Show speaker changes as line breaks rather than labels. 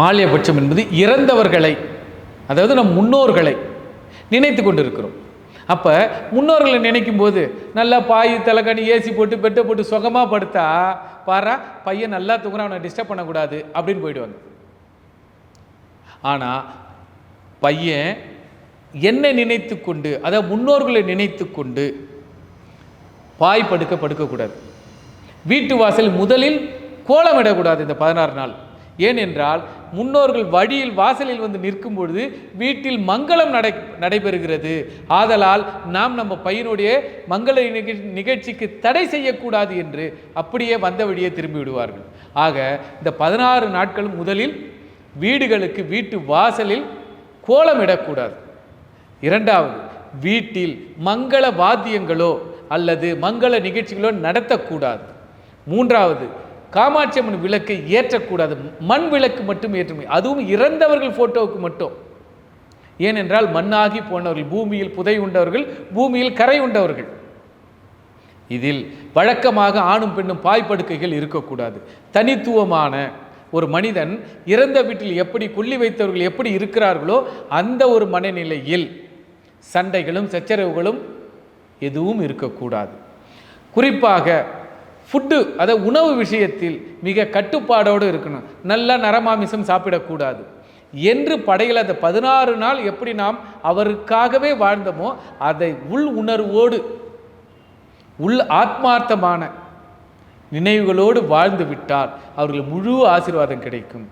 மாலியபட்சம் என்பது இறந்தவர்களை அதாவது நம் முன்னோர்களை நினைத்து கொண்டிருக்கிறோம். அப்போ முன்னோர்களை நினைக்கும் போது நல்லா பாய் தலைக்கணி ஏசி போட்டு பெட்டை போட்டு சுகமாக படுத்தா பாரா பையன் நல்லா தூங்குறான் அவனை டிஸ்டர்ப் பண்ணக்கூடாது அப்படின்னு போயிடுவாங்க. ஆனால் பையன் என்னை நினைத்து கொண்டு அதாவது முன்னோர்களை நினைத்து கொண்டு பாய் படுக்க படுக்கக்கூடாது வீட்டு வாசல் முதலில் கோலமிடக்கூடாது இந்த பதினாறு நாள். ஏனென்றால் முன்னோர்கள் வழியில் வாசலில் வந்து நிற்கும் பொழுது வீட்டில் மங்களம் நடை நடைபெறுகிறது. ஆதலால் நாம் நம்ம பையனுடைய மங்கள நிகழ்ச்சிக்கு தடை செய்யக்கூடாது என்று அப்படியே வந்த வழியே திரும்பி விடுவார்கள் ஆக இந்த பதினாறு நாட்கள் முதலில் வீடுகளுக்கு வீட்டு வாசலில் கோலமிடக்கூடாது இரண்டாவது வீட்டில் மங்கள வாத்தியங்களோ அல்லது மங்கள நிகழ்ச்சிகளோ நடத்தக்கூடாது. மூன்றாவது காமாட்சி அம்மன் விளக்கை ஏற்றக்கூடாது. மண் விளக்கு மட்டும் ஏற்றுமே. அதுவும் இறந்தவர்கள் ஃபோட்டோவுக்கு மட்டும். ஏனென்றால் மண்ணாகி போனவர்கள் பூமியில் புதை உண்டவர்கள் பூமியில் கரை உண்டவர்கள். இதில் வழக்கமாக ஆணும் பெண்ணும் பாய்ப்படுக்கைகள் இருக்கக்கூடாது. தனித்துவமான ஒரு மனிதன் இறந்த வீட்டில் எப்படி கொல்லி வைத்தவர்கள் எப்படி இருக்கிறார்களோ அந்த ஒரு மனநிலையில் சண்டைகளும் சச்சரவுகளும் எதுவும் இருக்கக்கூடாது. குறிப்பாக ஃபுட்டு அதை உணவு விஷயத்தில் மிக கட்டுப்பாடோடு இருக்கணும். நல்லா நரமாமிசம் சாப்பிடக்கூடாது. என்று படையில் அந்த பதினாறு நாள் எப்படி நாம் அவருக்காகவே வாழ்ந்தோமோ அதை உள் உணர்வோடு உள் ஆத்மார்த்தமான நினைவுகளோடு வாழ்ந்து விட்டால் அவர்கள் முழு ஆசீர்வாதம் கிடைக்கும்.